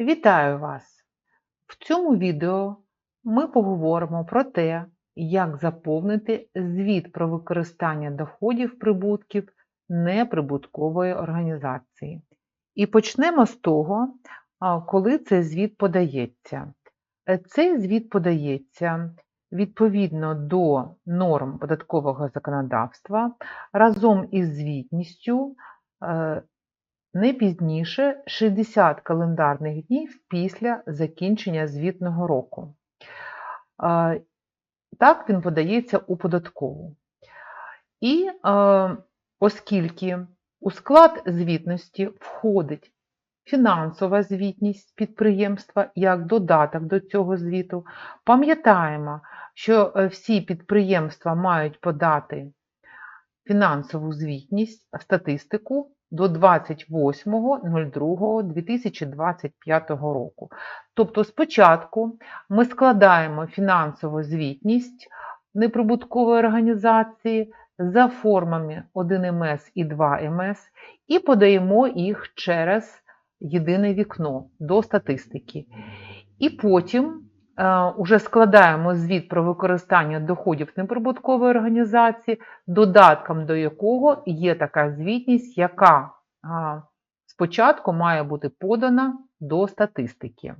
Вітаю вас! В цьому відео ми поговоримо про те, як заповнити звіт про використання доходів прибутків неприбуткової організації. І почнемо з того, коли цей звіт подається. Е, Цей звіт подається відповідно до норм податкового законодавства разом із звітністю е, не пізніше 60 календарних днів після закінчення звітного року. Так він подається у податкову. І оскільки у склад звітності входить фінансова звітність підприємства як додаток до цього звіту, пам'ятаємо, що е, всі підприємства мають подати фінансову звітність, статистику до 28.02.2025 року. Тобто спочатку ми складаємо фінансову звітність неприбуткової організації за формами 1МС і 2МС і подаємо їх через єдине вікно до статистики. І потім уже складаємо звіт про використання доходів неприбуткової організації, додатком до якого є така звітність, яка спочатку має бути подана до статистики.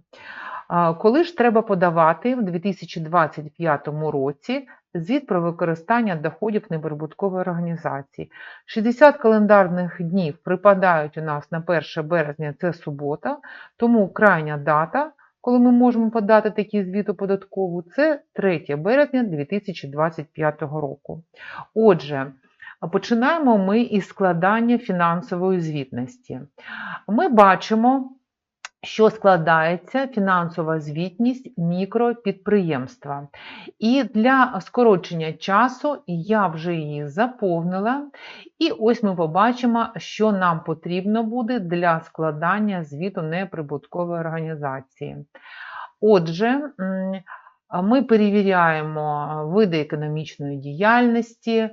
Коли ж треба подавати в 2025 році звіт про використання доходів неприбуткової організації? 60 календарних днів припадають у нас на 1 березня, це субота, тому крайня дата, коли ми можемо подати такий звіт податкову, це 3 березня 2025 року. Отже, починаємо ми із складання фінансової звітності. Ми бачимо, що складається фінансова звітність мікропідприємства. І для скорочення часу я вже її заповнила. І ось ми побачимо, що нам потрібно буде для складання звіту неприбуткової організації. Отже, ми перевіряємо види економічної діяльності,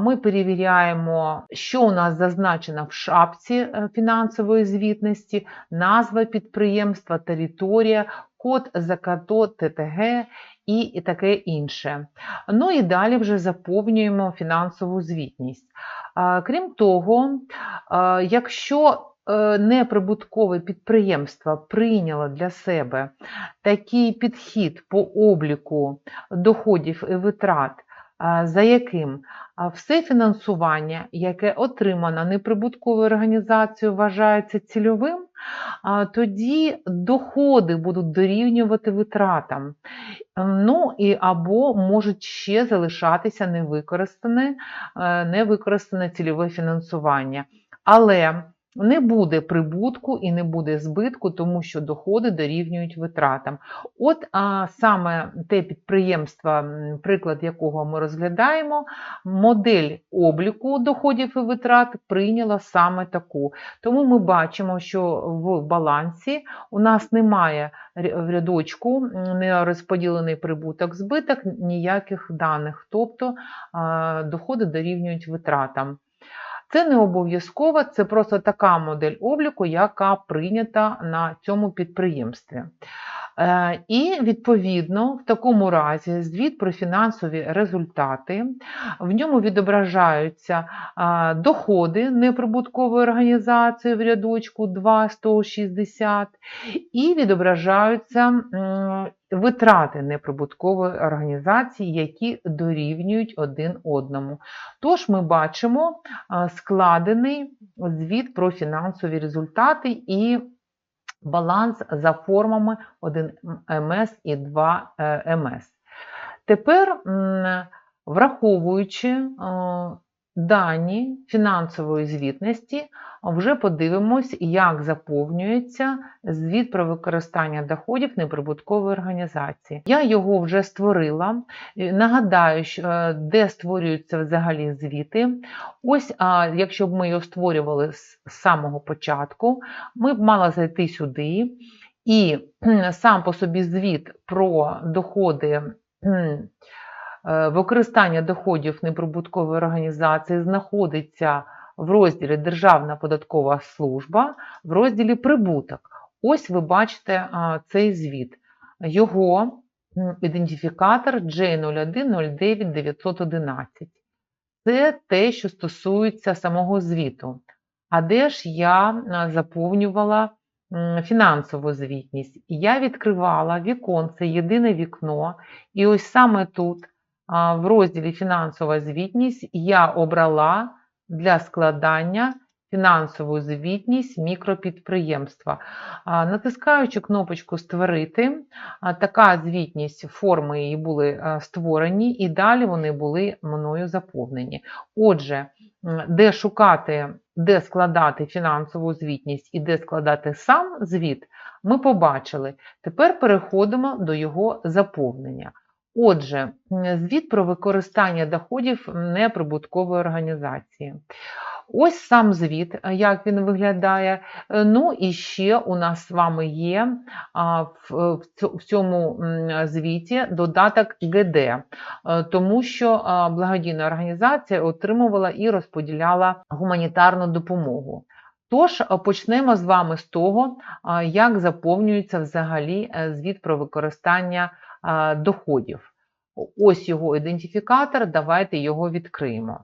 ми перевіряємо, що у нас зазначено в шапці е, фінансової звітності, назва підприємства, територія, код ЗКТО, ТТГ і таке інше. Ну і далі вже заповнюємо фінансову звітність. Крім того, якщо неприбуткове підприємство прийняло для себе такий підхід по обліку доходів і витрат, за яким все фінансування, яке отримано неприбутковою організацією, вважається цільовим, тоді доходи будуть дорівнювати витратам. Ну і або можуть ще залишатися невикористане, е, невикористане цільове фінансування. Але не буде прибутку і не буде збитку, тому що доходи дорівнюють витратам. От а, саме те підприємство, приклад якого ми розглядаємо, модель обліку доходів і витрат прийняла саме таку. Тому ми бачимо, що в балансі у нас немає в рядочку не розподілений прибуток, збиток, ніяких даних, тобто доходи дорівнюють витратам. Це не обов'язково, це просто така модель обліку, яка прийнята на цьому підприємстві. Е, І, відповідно, в такому разі звіт про фінансові результати, в ньому відображаються доходи неприбуткової організації в рядочку 2,160 і відображаються витрати неприбуткової організації, які дорівнюють один одному. Тож ми бачимо складений звіт про фінансові результати і баланс за формами 1МС і 2МС. Тепер, враховуючи е, дані фінансової звітності, вже подивимось, як заповнюється звіт про використання доходів неприбуткової організації. Я його вже створила. Е, Нагадаю, е, де створюються взагалі звіти. Ось, якщо б ми його створювали з самого початку, ми б мали зайти сюди, і сам по собі звіт про доходи. Е, Використання доходів неприбуткової організації знаходиться в розділі Державна податкова служба, в розділі Прибуток. Ось ви бачите цей звіт. Його ідентифікатор J0109911. Це те, що стосується самого звіту. А де ж я заповнювала фінансову звітність? Я відкривала віконце, єдине вікно, і ось саме тут, в розділі Фінансова звітність, я обрала для складання фінансову звітність мікропідприємства. Натискаючи кнопочку Створити, така звітність, форми її були створені, і далі вони були мною заповнені. Отже, де шукати, де складати фінансову звітність і де складати сам звіт, ми побачили. Тепер переходимо до його заповнення. Отже, звіт про використання доходів неприбуткової організації. Ось сам звіт, е, як він виглядає. Е, Ну і ще у нас з вами є в, е, в цьо- в цьому звіті додаток ГД, тому що благодійна організація отримувала і розподіляла гуманітарну допомогу. Тож почнемо з вами з того, як заповнюється взагалі звіт про використання доходів. Ось його ідентифікатор, давайте його відкриємо.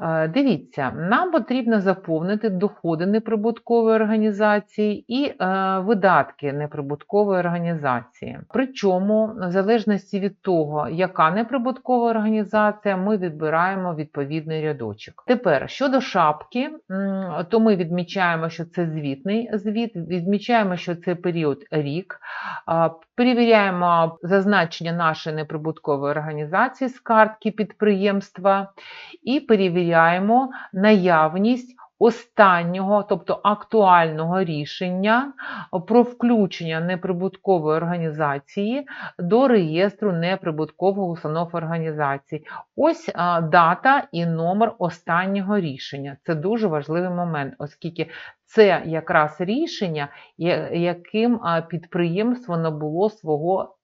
Е, Дивіться, нам потрібно заповнити доходи неприбуткової організації і е, видатки неприбуткової організації. Причому, в залежності від того, яка неприбуткова організація, ми відбираємо відповідний рядочок. Тепер щодо шапки, то ми відмічаємо, що це звітний звіт, відмічаємо, що це період рік, перевіряємо зазначення нашої неприбуткової організації з картки підприємства і перевіряємо наявність останнього, тобто актуального рішення про включення неприбуткової організації до реєстру неприбуткових установ організацій. Ось дата і номер останнього рішення. Це дуже важливий момент, оскільки це якраз рішення, яким підприємство набуло свого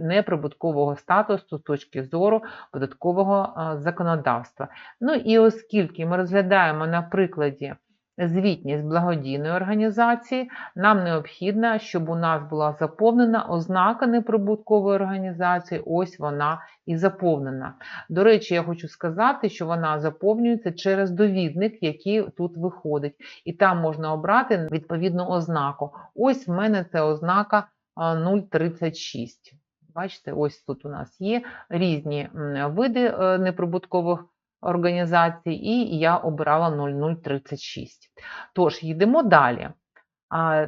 неприбуткового статусу з точки зору податкового законодавства. Ну і оскільки ми розглядаємо на прикладі звітність благодійної організації, нам необхідно, щоб у нас була заповнена ознака неприбуткової організації, ось вона і заповнена. До речі, я хочу сказати, що вона заповнюється через довідник, який тут виходить, і там можна обрати відповідну ознаку. Ось в мене це ознака 036. Бачите, ось тут у нас є різні види е, неприбуткових організацій, і я обирала 0036. Тож, йдемо далі.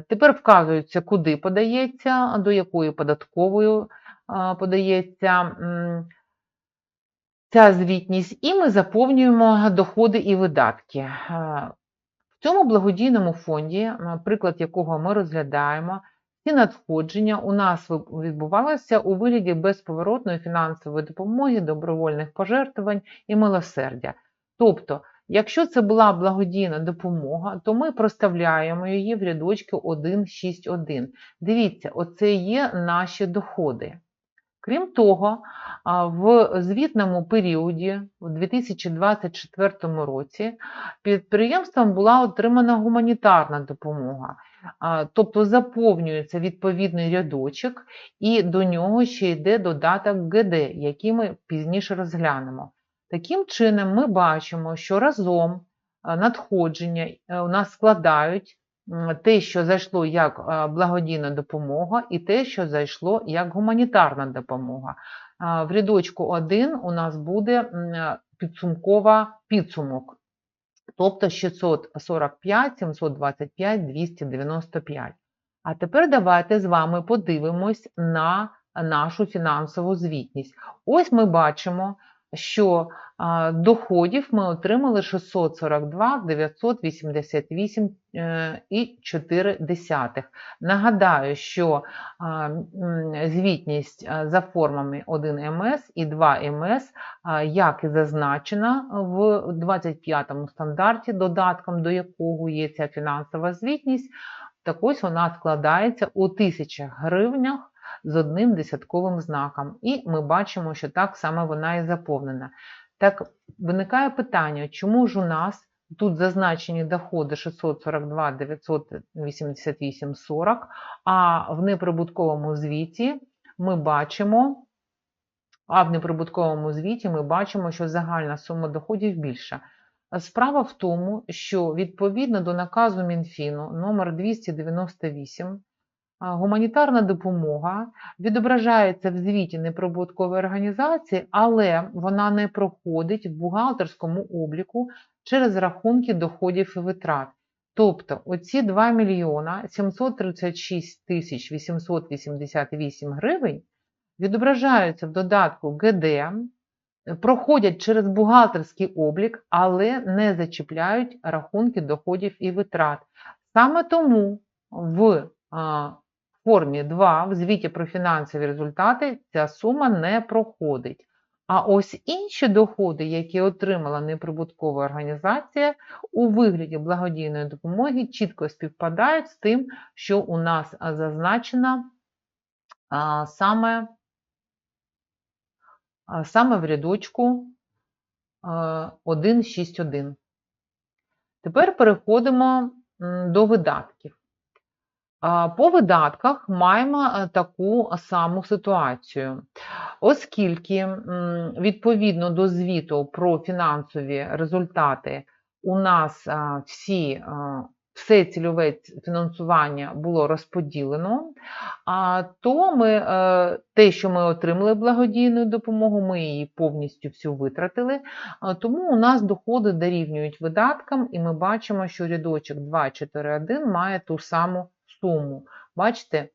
Тепер вказується, куди подається, до якої податкової подається ця звітність, і ми заповнюємо доходи і видатки. Е, В цьому благодійному фонді, приклад якого ми розглядаємо, ці надходження у нас відбувалися у вигляді безповоротної фінансової допомоги, добровольних пожертвувань і милосердя. Тобто, якщо це була благодійна допомога, то ми проставляємо її в рядочку 1.6.1. Дивіться, оце є наші доходи. Крім того, в звітному періоді, у 2024 році, підприємством була отримана гуманітарна допомога. Тобто заповнюється відповідний рядочок, і до нього ще йде додаток ГД, який ми пізніше розглянемо. Таким чином, ми бачимо, що разом надходження е, у нас складають те, що зайшло як благодійна допомога, і те, що зайшло як гуманітарна допомога. В рядочку 1 у нас буде підсумкова підсумок, тобто 645, 725, 295. А тепер давайте з вами подивимось на нашу фінансову звітність. Ось ми бачимо, що доходів ми отримали 642 988 е, і 4 десятих. Нагадаю, що звітність за формами 1 МС і 2 МС, як і зазначено в 25 стандарті, додатком до якого є ця фінансова звітність, так ось вона складається у тисячах гривнях з одним десятковим знаком. І ми бачимо, що так саме вона і заповнена. Так виникає питання, чому ж у нас Тут зазначені доходи 642 988 40, а в неприбутковому звіті ми бачимо, а в неприбутковому звіті ми бачимо, що загальна сума доходів більша. Справа в тому, що відповідно до наказу Мінфіну номер 298 а, гуманітарна допомога відображається в звіті неприбуткової організації, але вона не проходить в бухгалтерському обліку через рахунки доходів і витрат. Тобто оці 2 мільйона 736 тисяч 888 гривень відображаються в додатку ГД, проходять через бухгалтерський облік, але не зачіпляють рахунки доходів і витрат. Саме тому в формі 2 в звіті про фінансові результати ця сума не проходить. А ось інші доходи, які отримала неприбуткова організація у вигляді благодійної допомоги, чітко співпадають з тим, що у нас зазначено саме, саме в рядочку а, 1.6.1. Тепер переходимо до видатків. По видатках маємо е, таку саму ситуацію. Оскільки відповідно до звіту про фінансові результати у нас всі, все цільове фінансування було розподілено, то ми, е, те, що ми отримали благодійну допомогу, ми її повністю всю витратили. Тому у нас доходи дорівнюють видаткам, і ми бачимо, що рядочок 2.4.1 має ту саму суму. Бачите,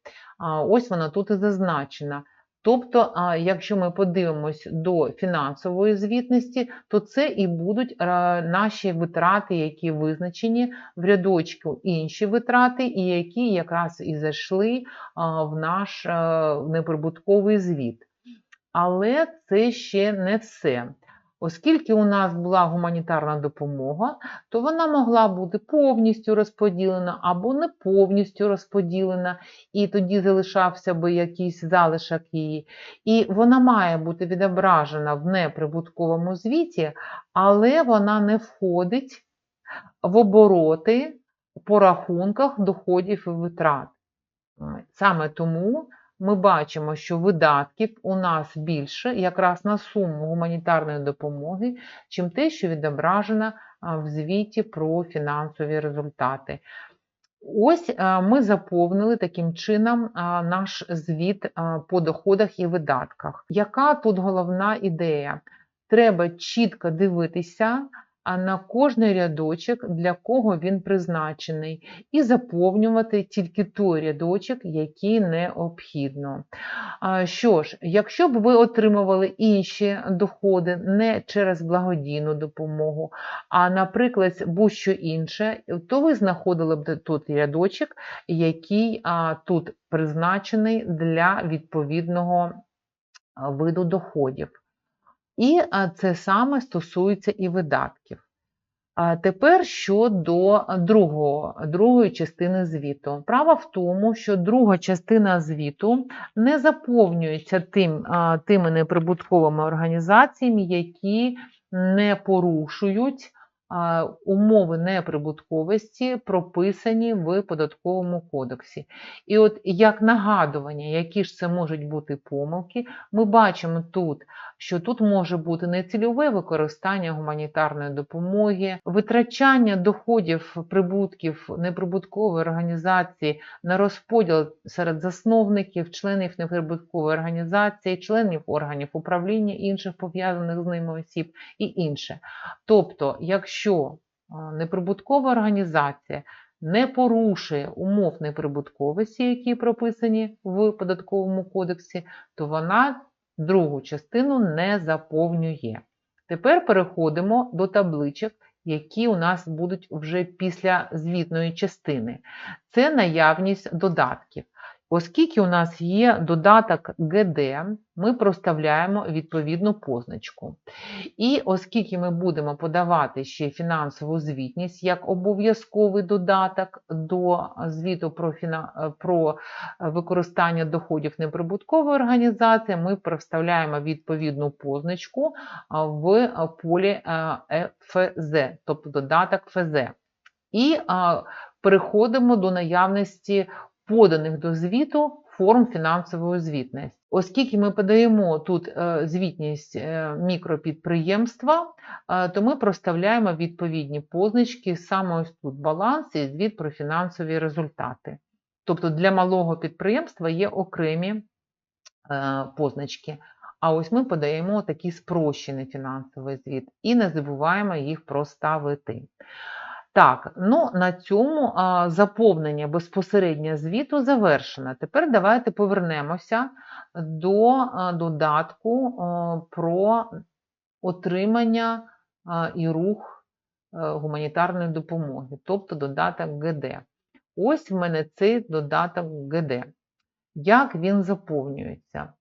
ось вона тут і зазначена. Тобто, якщо ми подивимось до фінансової звітності, то це і будуть наші витрати, які визначені в рядочку інші витрати, і які якраз і зайшли в наш неприбутковий звіт. Але це ще не все. Оскільки у нас була гуманітарна допомога, то вона могла бути повністю розподілена або не повністю розподілена, і тоді залишався би якийсь залишок її. І вона має бути відображена в неприбутковому звіті, але вона не входить в обороти по рахунках доходів і витрат. Саме тому ми бачимо, що видатків у нас більше якраз на суму гуманітарної допомоги, чим те, що відображено в звіті про фінансові результати. Ось ми заповнили таким чином наш звіт по доходах і видатках. Яка тут головна ідея? Треба чітко дивитися а на кожний рядочок, для кого він призначений, і заповнювати тільки той рядочок, який необхідно. Що ж, якщо б ви отримували інші доходи не через благодійну допомогу, а, наприклад, будь-що інше, то ви знаходили б тут рядочок, який тут призначений для відповідного виду доходів. І це саме стосується і видатків. А тепер щодо другого, другої частини звіту. Справа в тому, що друга частина звіту не заповнюється тим, тими неприбутковими організаціями, які не порушують умови неприбутковості, прописані в податковому кодексі. І от як нагадування, які ж це можуть бути помилки, ми бачимо тут, що тут може бути нецільове використання гуманітарної допомоги, витрачання доходів прибутків неприбуткової організації на розподіл серед засновників, членів неприбуткової організації, членів органів управління інших пов'язаних з ними осіб і інше. Тобто, якщо а, неприбуткова організація не порушує умов неприбутковості, які прописані в податковому кодексі, то вона другу частину не заповнює. Тепер переходимо до табличок, які у нас будуть вже після звітної частини. Це наявність додатків. Оскільки у нас є додаток ГД, ми проставляємо відповідну позначку. І оскільки ми будемо подавати ще фінансову звітність як обов'язковий додаток до звіту про, фіна... е, про використання доходів неприбуткової організації, ми проставляємо відповідну позначку в полі е, ФЗ, тобто додаток ФЗ. І переходимо до наявності поданих до звіту форм фінансової звітності. Оскільки ми подаємо тут е, звітність е, мікропідприємства, е, то ми проставляємо відповідні позначки саме ось тут баланс і звіт про фінансові результати. Тобто для малого підприємства є окремі позначки. А ось ми подаємо такий спрощений фінансовий звіт і не забуваємо їх проставити. Так, ну на цьому а, заповнення безпосередньо звіту завершено. Тепер давайте повернемося до а, додатку а, про отримання а, і рух а, гуманітарної допомоги, тобто додаток ГД. Ось в мене цей додаток ГД. Як він заповнюється?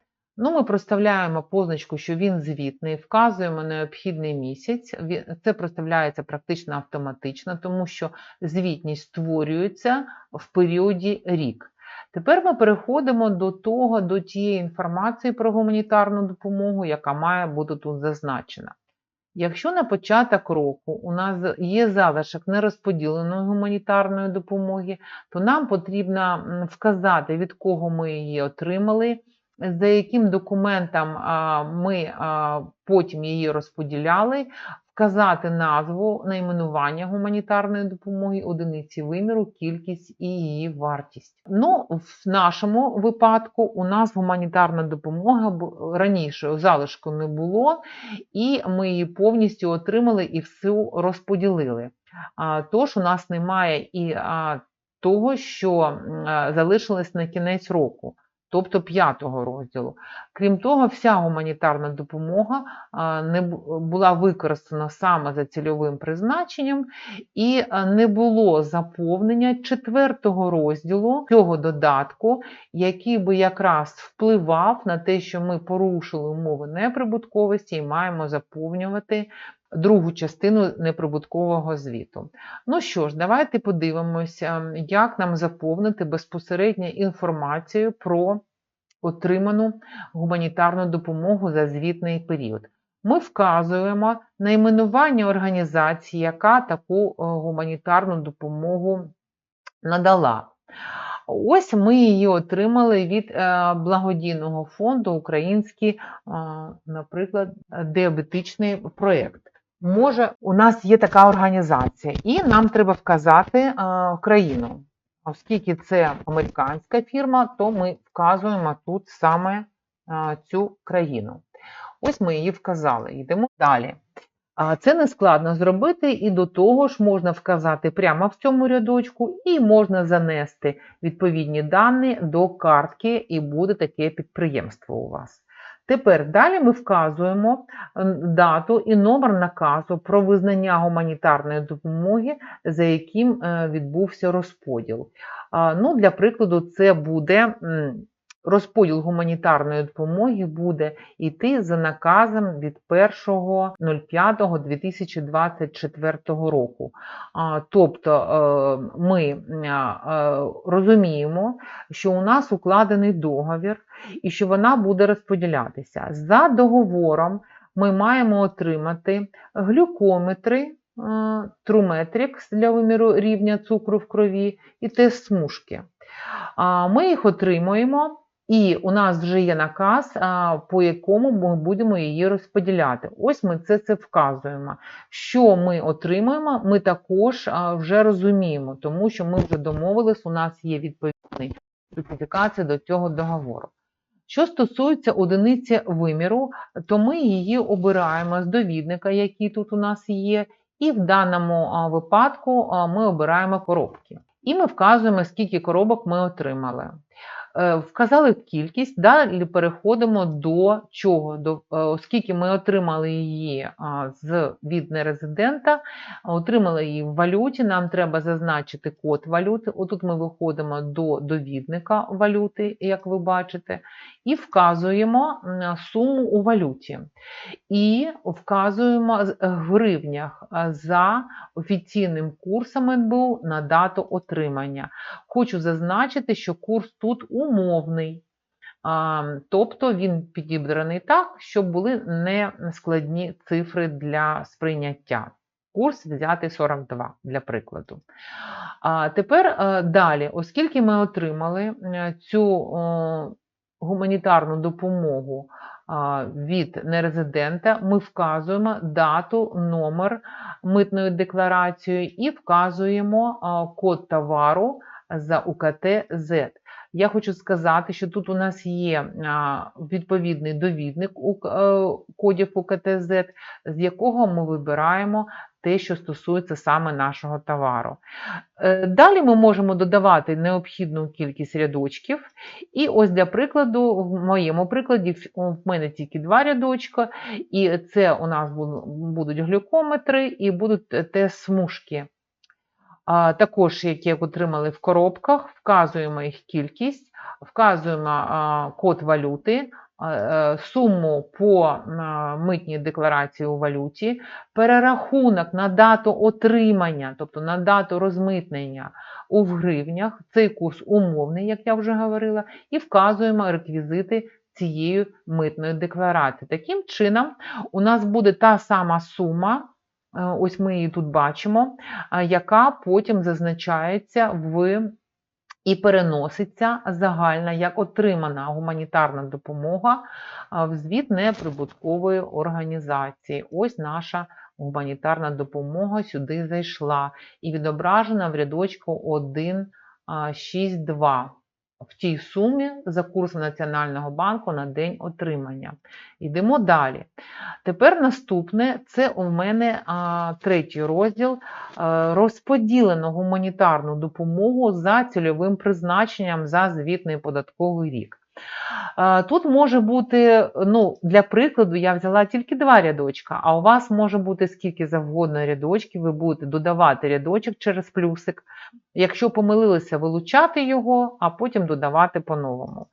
Ну, ми проставляємо позначку, що він звітний, вказуємо необхідний місяць. Це проставляється практично автоматично, тому що звітність створюється в періоді рік. Тепер ми переходимо до того, до тієї інформації про гуманітарну допомогу, яка має бути тут зазначена. Якщо на початок року у нас є залишок нерозподіленої гуманітарної допомоги, то нам потрібно вказати, від кого ми її отримали, за яким документом ми потім її розподіляли, вказати назву, найменування гуманітарної допомоги, одиниці виміру, кількість і її вартість. Ну, в нашому випадку у нас гуманітарна допомога раніше залишку не було, і ми її повністю отримали і всю розподілили. Тож у нас немає і того, що залишилось на кінець року, тобто п'ятого розділу. Крім того, вся гуманітарна допомога не була використана саме за цільовим призначенням, і не було заповнення четвертого розділу цього додатку, який би якраз впливав на те, що ми порушили умови неприбутковості і маємо заповнювати другу частину неприбуткового звіту. Ну що ж, давайте подивимося, як нам заповнити безпосередньо інформацію про отриману гуманітарну допомогу за звітний період. Ми вказуємо найменування організації, яка таку е, гуманітарну допомогу надала. Ось ми її отримали від е, благодійного фонду Український, е, наприклад, діабетичний проєкт. Може, у нас є така організація, і нам треба вказати е, країну. Оскільки це американська фірма, то ми вказуємо тут саме е, цю країну. Ось ми її вказали. Йдемо далі. А Це не складно зробити, і до того ж можна вказати прямо в цьому рядочку, і можна занести відповідні дані до картки, і буде таке підприємство у вас. Тепер далі ми вказуємо дату і номер наказу про визнання гуманітарної допомоги, за яким е, відбувся розподіл. Ну, для прикладу, це буде розподіл гуманітарної допомоги буде йти за наказом від 1.05.2024 року. Тобто е, ми а, е, розуміємо, що у нас укладений договір і що вона буде розподілятися. За договором ми маємо отримати глюкометри, е, труметрикс для виміру рівня цукру в крові і тест смужки. Ми їх отримуємо, і у нас вже є наказ, по якому ми будемо її розподіляти. Ось ми це, це вказуємо. Що ми отримуємо, ми також вже розуміємо, тому що ми вже домовились, у нас є відповідний специфікація до цього договору. Що стосується одиниці виміру, то ми її обираємо з довідника, який тут у нас є, і в даному випадку ми обираємо коробки. І ми вказуємо, скільки коробок ми отримали. Е, Вказали кількість, далі переходимо до чого? До, е, оскільки ми отримали її з від нерезидента, отримали її в валюті, нам треба зазначити код валюти. Отут ми виходимо до довідника валюти, як ви бачите, і вказуємо суму у валюті. І вказуємо в гривнях за офіційним курсом НБУ на дату отримання. Хочу зазначити, що курс тут умовний, тобто він підібраний так, щоб були не складні цифри для сприйняття. Курс взяти 42 для прикладу. А тепер е, далі, оскільки ми отримали е, цю гуманітарну допомогу від нерезидента, ми вказуємо дату, номер митної декларації і вказуємо код товару за УКТ Z. Я хочу сказати, що тут у нас є відповідний довідник у е, кодів УКТ-Z, з якого ми вибираємо те, що стосується саме нашого товару. Е, Далі ми можемо додавати необхідну кількість рядочків. І ось для прикладу, в моєму прикладі, в- мене тільки два рядочка, і це у нас будуть глюкометри і будуть те- тест-смужки. Також, які отримали в коробках, вказуємо їх кількість, вказуємо код валюти, е, суму по митній декларації у валюті, перерахунок на дату отримання, тобто на дату розмитнення у гривнях, цей курс умовний, як я вже говорила, і вказуємо реквізити цієї митної декларації. Таким чином, у нас буде та сама сума, ось ми її тут бачимо, яка потім зазначається в і переноситься загальна як отримана гуманітарна допомога в звіт неприбуткової організації. Ось наша гуманітарна допомога сюди зайшла і відображена в рядочку 1.6.2 в тій сумі за курс Національного банку на день отримання. Йдемо далі. Тепер наступне це у мене а, третій розділ а, розподілено гуманітарну допомогу за цільовим призначенням за звітний податковий рік. Тут може бути, ну, для прикладу, я взяла тільки два рядочка, а у вас може бути скільки завгодно рядочків, ви будете додавати рядочок через плюсик. Якщо помилилися, вилучати його, а потім додавати по-новому.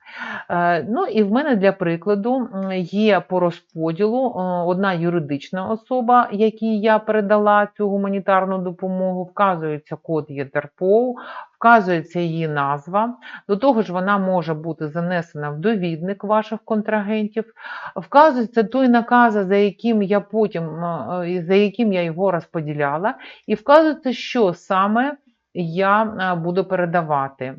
Е, Ну і в мене для прикладу є по розподілу е, одна юридична особа, якій я передала цю гуманітарну допомогу, вказується код ЄДРПО, вказується її назва. До того ж, вона може бути занесена в довідник ваших контрагентів. Вказується той наказ, за яким я потім е, за яким я його розподіляла, і вказується, що саме я е, буду передавати.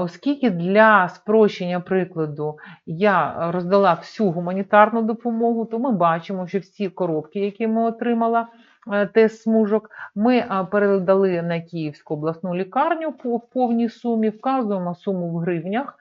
Оскільки для спрощення прикладу я роздала всю гуманітарну допомогу, то ми бачимо, що всі коробки, які ми отримала, е, тест смужок, ми е, передали на Київську обласну лікарню по повній сумі, вказуємо суму в гривнях,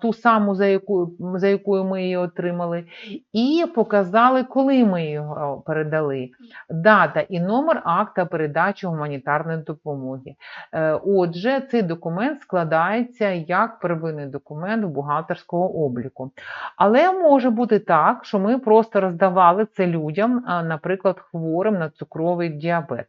ту саму, за якою, за якою ми її отримали, і показали, коли ми його передали. Дата і номер акта передачі гуманітарної допомоги. Е, Отже, цей документ складається як первинний документ бухгалтерського обліку. Але може бути так, що ми просто роздавали це людям, наприклад, хворим на цукровий діабет.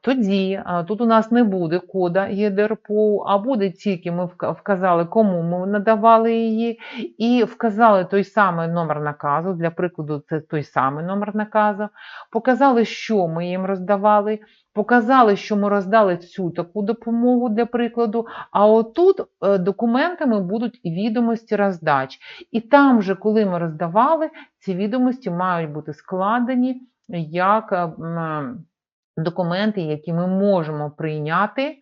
Тоді тут у нас не буде кода ЄДРПО, а буде тільки ми вказали, кому ми надавали її, і вказали той самий номер наказу. Для прикладу, це той самий номер наказу. Показали, що ми їм роздавали. Показали, що ми роздали цю таку допомогу для прикладу, а отут е, документами будуть відомості роздач. І там же, коли ми роздавали, ці відомості мають бути складені як е, е, документи, які ми можемо прийняти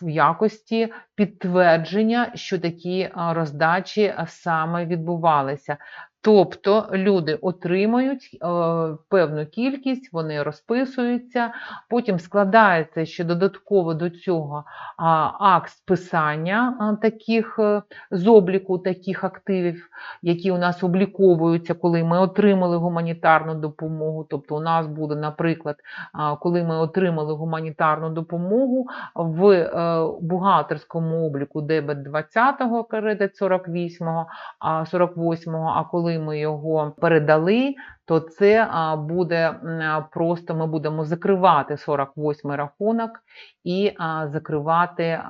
в якості підтвердження, що такі роздачі саме відбувалися. Тобто люди отримують е, певну кількість, вони розписуються, потім складається ще додатково до цього акт списання таких е, з обліку таких активів, які у нас обліковуються, коли ми отримали гуманітарну допомогу. Тобто, у нас буде, наприклад, коли ми отримали гуманітарну допомогу в е, бухгалтерському обліку дебет 20-го, кредит 48-го, а 48-го, а коли ми його передали, то це буде просто ми будемо закривати 48-й рахунок і закривати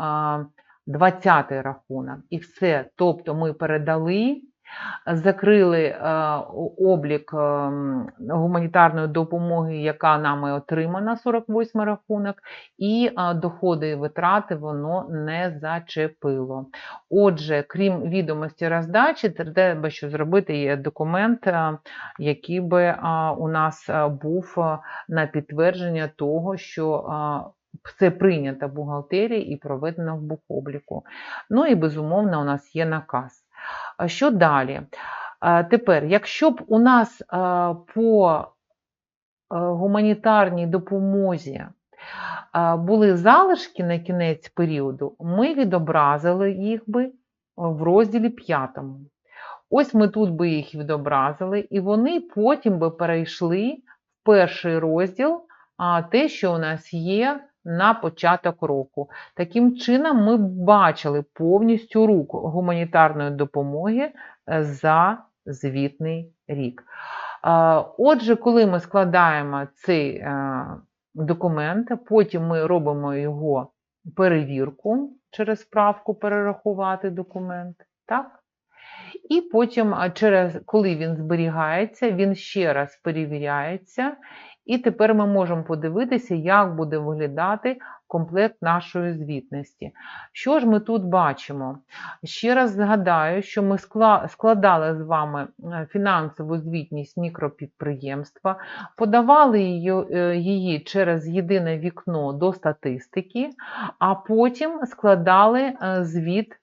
20-й рахунок. І все. Тобто ми передали, закрили е, облік е, гуманітарної допомоги, яка нами отримана, 48 рахунок, і доходи і витрати воно не зачепило. Отже, крім відомості роздачі, треба що зробити є документ, е, який би у нас е, був е, на підтвердження того, що все прийнято в бухгалтерії і проведено в бухобліку. Ну і безумовно, у нас є наказ. Що далі? Тепер, якщо б у нас по гуманітарній допомозі були залишки на кінець періоду, ми відобразили їх би в розділі 5. Ось ми тут би їх відобразили, і вони потім би перейшли в перший розділ, а, те, що у нас є на початок року. Таким чином, ми бачили повністю рук гуманітарної допомоги е, за звітний рік. Отже, коли ми складаємо цей е, документ, потім ми робимо його перевірку через справку перерахувати документ. Так? І потім, через, коли він зберігається, він ще раз перевіряється. І тепер ми можемо подивитися, як буде виглядати комплект нашої звітності. Що ж ми тут бачимо? Ще раз згадаю, що ми складали з вами е, фінансову звітність мікропідприємства, подавали її, е, через єдине вікно до статистики, а потім складали е, звіт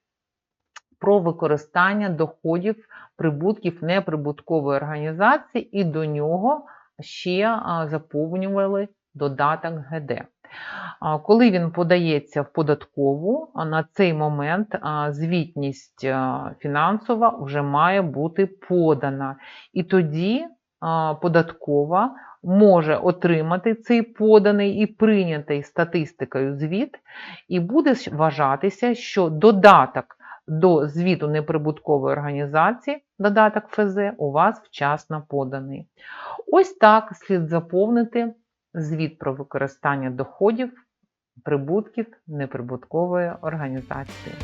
про використання доходів, прибутків неприбуткової організації, і до нього ще заповнювали додаток ГД. Коли він подається в податкову, на цей момент звітність фінансова вже має бути подана. І тоді податкова може отримати цей поданий і прийнятий статистикою звіт, і буде вважатися, що додаток до звіту неприбуткової організації, додаток ФЗ, у вас вчасно поданий. Ось так слід заповнити звіт про використання доходів, прибутків неприбуткової організації.